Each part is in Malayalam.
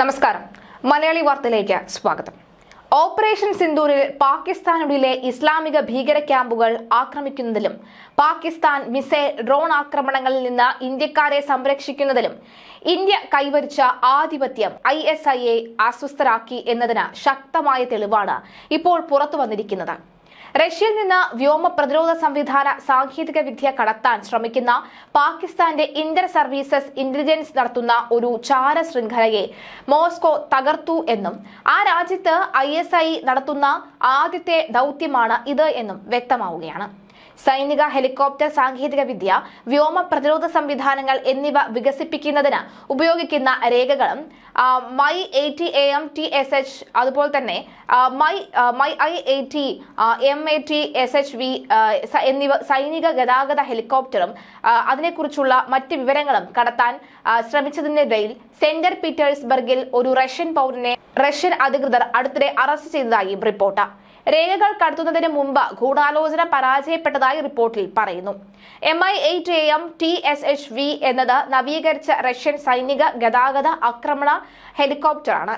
നമസ്കാരം. മലയാളി വാർത്തയിലേക്ക് സ്വാഗതം. ഓപ്പറേഷൻ സിന്ദൂരിൽ പാകിസ്ഥാനുള്ളിലെ ഇസ്ലാമിക ഭീകര ക്യാമ്പുകൾ ആക്രമിക്കുന്നതിലും പാകിസ്ഥാൻ മിസൈൽ ഡ്രോൺ ആക്രമണങ്ങളിൽ നിന്ന് ഇന്ത്യക്കാരെ സംരക്ഷിക്കുന്നതിലും ഇന്ത്യ കൈവരിച്ച ആധിപത്യം ഐ എസ് ഐയെ അസ്വസ്ഥരാക്കി എന്നതിന് ശക്തമായ തെളിവാണ് ഇപ്പോൾ പുറത്തു വന്നിരിക്കുന്നത്. റഷ്യയിൽ നിന്ന് വ്യോമ പ്രതിരോധ സംവിധാന സാങ്കേതിക വിദ്യ കടത്താൻ ശ്രമിക്കുന്ന പാകിസ്ഥാന്റെ ഇന്റർ സർവീസസ് ഇന്റലിജൻസ് നടത്തുന്ന ഒരു ചാര ശൃംഖലയെ മോസ്കോ തകർത്തു എന്നും ആ രാജ്യത്ത് ഐ നടത്തുന്ന ആദ്യത്തെ ദൗത്യമാണ് ഇത് എന്നും വ്യക്തമാവുകയാണ്. സൈനിക ഹെലികോപ്റ്റർ സാങ്കേതിക വിദ്യ വ്യോമ പ്രതിരോധ സംവിധാനങ്ങൾ എന്നിവ വികസിപ്പിക്കുന്നതിന് ഉപയോഗിക്കുന്ന രേഖകളും Mi A T A M T S H അതുപോലെ തന്നെ Mi Mi I A T M A T S H V എന്നിവ സൈനിക ഗതാഗത ഹെലികോപ്റ്ററും അതിനെക്കുറിച്ചുള്ള മറ്റ് വിവരങ്ങളും കടത്താൻ ശ്രമിച്ചതിനിടയിൽ സെന്റർ പീറ്റേഴ്സ്ബർഗിൽ ഒരു റഷ്യൻ പൗരനെ റഷ്യൻ അധികൃതർ അടുത്തിടെ അറസ്റ്റ് ചെയ്തതായും റിപ്പോർട്ട്. രേഖകൾ കടത്തുന്നതിന് മുമ്പ് ഗൂഢാലോചന പരാജയപ്പെട്ടതായി റിപ്പോർട്ടിൽ പറയുന്നു. M I eight A M T S H V എന്നത് നവീകരിച്ച റഷ്യൻ സൈനിക ഗതാഗത ആക്രമണ ഹെലികോപ്റ്ററാണ്.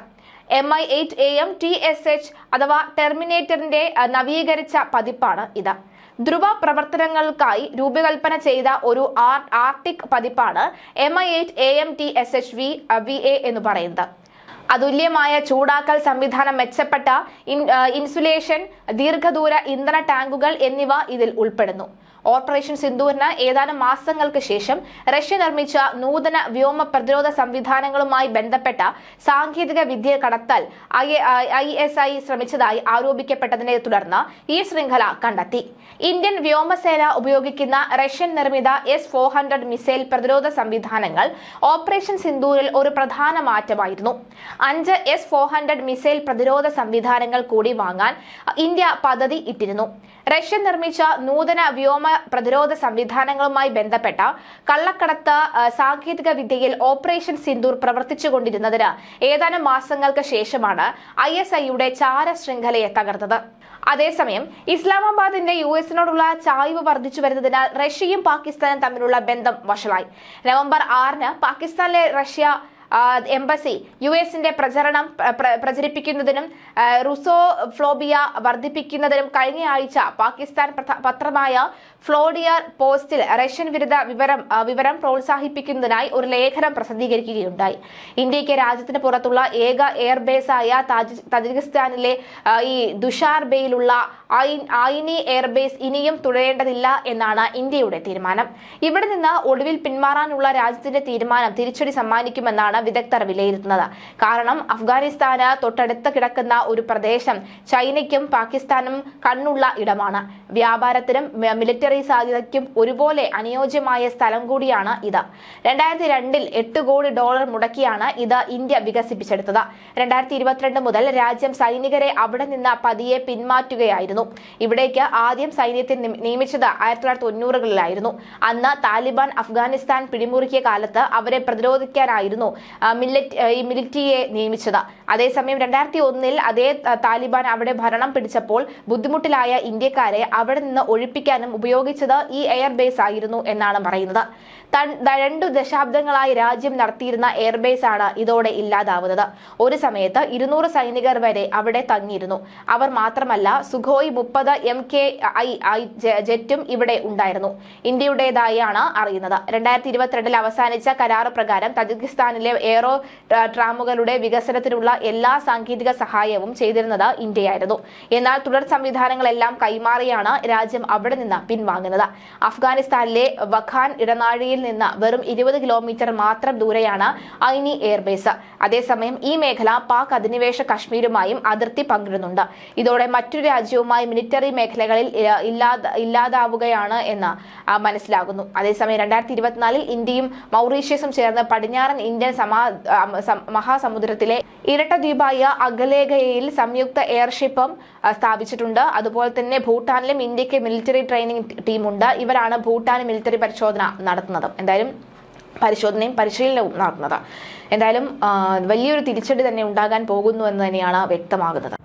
M I eight A M T S H അഥവാ ടെർമിനേറ്ററിന്റെ നവീകരിച്ച പതിപ്പാണ് ഇത്. ധ്രുവ പ്രവർത്തനങ്ങൾക്കായി രൂപകൽപ്പന ചെയ്ത ഒരു ആർ- ആർട്ടിക് പതിപ്പാണ് M I eight A M T S H V V A എന്ന് പറയുന്നത്. അതുല്യമായ ചൂടാക്കൽ സംവിധാനം മെച്ചപ്പെട്ട ഇൻസുലേഷൻ ദീർഘദൂര ഇന്ധന ടാങ്കുകൾ എന്നിവ ഇതിൽ ഉൾപ്പെടുന്നു. ഓപ്പറേഷൻ സിന്ദൂറിന് ഏതാനും മാസങ്ങൾക്ക് ശേഷം റഷ്യ നിർമ്മിച്ച നൂതന വ്യോമ പ്രതിരോധ സംവിധാനങ്ങളുമായി ബന്ധപ്പെട്ട സാങ്കേതിക വിദ്യ കടത്താൽ ഐ എസ് ഐ ശ്രമിച്ചതായി ആരോപിക്കപ്പെട്ടതിനെ തുടർന്ന് ഈ ശൃംഖല കണ്ടെത്തി. ഇന്ത്യൻ വ്യോമസേന ഉപയോഗിക്കുന്ന റഷ്യൻ നിർമ്മിത എസ് ഫോർ ഹൺഡ്രഡ് മിസൈൽ പ്രതിരോധ സംവിധാനങ്ങൾ ഓപ്പറേഷൻ സിന്ദൂരിൽ ഒരു പ്രധാന മാറ്റമായിരുന്നു. അഞ്ച് എസ് ഫോർ ഹൺഡ്രഡ് മിസൈൽ പ്രതിരോധ സംവിധാനങ്ങൾ കൂടി വാങ്ങാൻ ഇന്ത്യ പദ്ധതി ഇട്ടിരുന്നു. റഷ്യ നിർമ്മിച്ച നൂതന വ്യോമ പ്രതിരോധ സംവിധാനങ്ങളുമായി ബന്ധപ്പെട്ട കള്ളക്കടത്ത് സാങ്കേതിക വിദ്യയിൽ ഓപ്പറേഷൻ സിന്ദൂർ പ്രവർത്തിച്ചുകൊണ്ടിരുന്നതിന് ഏതാനും മാസങ്ങൾക്ക് ശേഷമാണ് ഐ എസ് ഐയുടെ ചാര ശൃംഖലയെ തകർത്തത്. അതേസമയം ഇസ്ലാമാബാദിന്റെ യു എസിനോടുള്ള ചായ്വ് വർദ്ധിച്ചു വരുന്നതിനാൽ റഷ്യയും പാകിസ്ഥാനും തമ്മിലുള്ള ബന്ധം വഷളായി. നവംബർ ആറിന് പാകിസ്ഥാനിലെ റഷ്യ എംബസി യു എസിന്റെ പ്രചരണം പ്ര- പ്ര- പ്രചരിപ്പിക്കുന്നതിനും റുസോ ഫ്ലോബിയ വർദ്ധിപ്പിക്കുന്നതിനും കഴിഞ്ഞ ആഴ്ച പാകിസ്ഥാൻ പത്രമായ ഫ്ലോഡിയർ പോസ്റ്റിൽ റഷ്യൻ വിരുദ്ധ വിവരം വിവരം പ്രോത്സാഹിപ്പിക്കുന്നതിനായി ഒരു ലേഖനം പ്രസിദ്ധീകരിക്കുകയുണ്ടായി. ഇന്ത്യയ്ക്ക് രാജ്യത്തിന് പുറത്തുള്ള ഏക എയർബേസായ താജി- തജിക്കിസ്ഥാനിലെ ഈ ദുഷാർ ബേയിലുള്ള എയർബേസ് ഇനിയും തുടരേണ്ടതില്ല എന്നാണ് ഇന്ത്യയുടെ തീരുമാനം. ഇവിടെ നിന്ന് ഒടുവിൽ പിന്മാറാനുള്ള രാജ്യത്തിന്റെ തീരുമാനം തിരിച്ചടി സമ്മാനിക്കുമെന്നാണ് വിദഗ്ധർ വിലയിരുത്തുന്നത്. കാരണം അഫ്ഗാനിസ്ഥാന് തൊട്ടടുത്ത് കിടക്കുന്ന ഒരു പ്രദേശം ചൈനയ്ക്കും പാകിസ്ഥാനും കണ്ണുള്ള ഇടമാണ്. വ്യാപാരത്തിനും മിലിറ്ററി സാധ്യതയ്ക്കും ഒരുപോലെ അനുയോജ്യമായ സ്ഥലം കൂടിയാണ് ഇത്. രണ്ടായിരത്തി രണ്ടിൽ എട്ട് കോടി ഡോളർ മുടക്കിയാണ് ഇത് ഇന്ത്യ വികസിപ്പിച്ചെടുത്തത്. രണ്ടായിരത്തി ഇരുപത്തിരണ്ട് മുതൽ രാജ്യം സൈനികരെ അവിടെ നിന്ന് പതിയെ പിന്മാറ്റുകയായിരുന്നു. ഇവിടേക്ക് ആദ്യം സൈന്യത്തെ നിയമിച്ചത് ആയിരത്തി തൊള്ളായിരത്തി തൊണ്ണൂറുകളിലായിരുന്നു. അന്ന് താലിബാൻ അഫ്ഗാനിസ്ഥാൻ പിടിമുറുക്കിയ കാലത്ത് അവരെ പ്രതിരോധിക്കാനായിരുന്നു ആ, മിലിറ്റ് ഈ മിലിറ്ററിയെ നിയമിച്ചത്. അതേസമയം രണ്ടായിരത്തി ഒന്നിൽ അതേ താലിബാൻ അവിടെ ഭരണം പിടിച്ചപ്പോൾ ബുദ്ധിമുട്ടിലായ ഇന്ത്യക്കാരെ അവിടെ നിന്ന് ഒഴിപ്പിക്കാനും ഉപയോഗിച്ചത് ഈ എയർബേസ് ആയിരുന്നു എന്നാണ് പറയുന്നത്. രണ്ടു ദശാബ്ദങ്ങളായി രാജ്യം നടത്തിയിരുന്ന എയർബേസ് ആണ് ഇതോടെ ഇല്ലാതാവുന്നത്. ഒരു സമയത്ത് ഇരുന്നൂറ് സൈനികർ വരെ അവിടെ തങ്ങിയിരുന്നു. അവർ മാത്രമല്ല സുഖോയ് മുപ്പത് എം കെ ഐ ജെറ്റും ഇവിടെ ഉണ്ടായിരുന്നു. ഇന്ത്യയുടേതായാണ് അറിയുന്നത്. രണ്ടായിരത്തി ഇരുപത്തിരണ്ടിൽ അവസാനിച്ച കരാറ് പ്രകാരം തജിക്കിസ്ഥാനിലെ എയറോ ട്രാമുകളുടെ വികസനത്തിനുള്ള എല്ലാ സാങ്കേതിക സഹായവും ചെയ്തിരുന്നത് ഇന്ത്യയായിരുന്നു. എന്നാൽ തുടർ സംവിധാനങ്ങളെല്ലാം കൈമാറിയാണ് രാജ്യം അവിടെ നിന്ന് പിൻവാങ്ങുന്നത്. അഫ്ഗാനിസ്ഥാനിലെ വഖാൻ ഇടനാഴിയിൽ നിന്ന് വെറും ഇരുപത് കിലോമീറ്റർ മാത്രം ദൂരെയാണ് ഐനി എയർബേസ്. അതേസമയം ഈ മേഖല പാക് അധിനിവേശ കശ്മീരുമായും അതിർത്തി പങ്കിടുന്നുണ്ട്. ഇതോടെ മറ്റു രാജ്യവുമായി മിലിറ്ററി മേഖലകളിൽ ഇല്ലാതാവുകയാണ് എന്ന് മനസ്സിലാകുന്നു. അതേസമയം രണ്ടായിരത്തി ഇരുപത്തിനാലിൽ ഇന്ത്യയും മൗറീഷ്യസും ചേർന്ന് പടിഞ്ഞാറൻ ഇന്ത്യൻ സമാ മഹാസമുദ്രത്തിലെ ഇരട്ട ദ്വീപായ അഗലേഖയിൽ സംയുക്ത എയർഷിപ്പും സ്ഥാപിച്ചിട്ടുണ്ട്. അതുപോലെ തന്നെ ഭൂട്ടാനിലും ഇന്ത്യയ്ക്ക് മിലിറ്ററി ട്രെയിനിങ് ടീമുണ്ട്. ഇവരാണ് ഭൂട്ടാൻ മിലിറ്ററി പരിശോധന നടത്തുന്നത്. എന്തായാലും പരിശോധനയും പരിശീലനവും നടത്തുന്നത്. എന്തായാലും വലിയൊരു തിരിച്ചടി തന്നെ ഉണ്ടാകാൻ പോകുന്നു എന്ന് തന്നെയാണ് വ്യക്തമാകുന്നത്.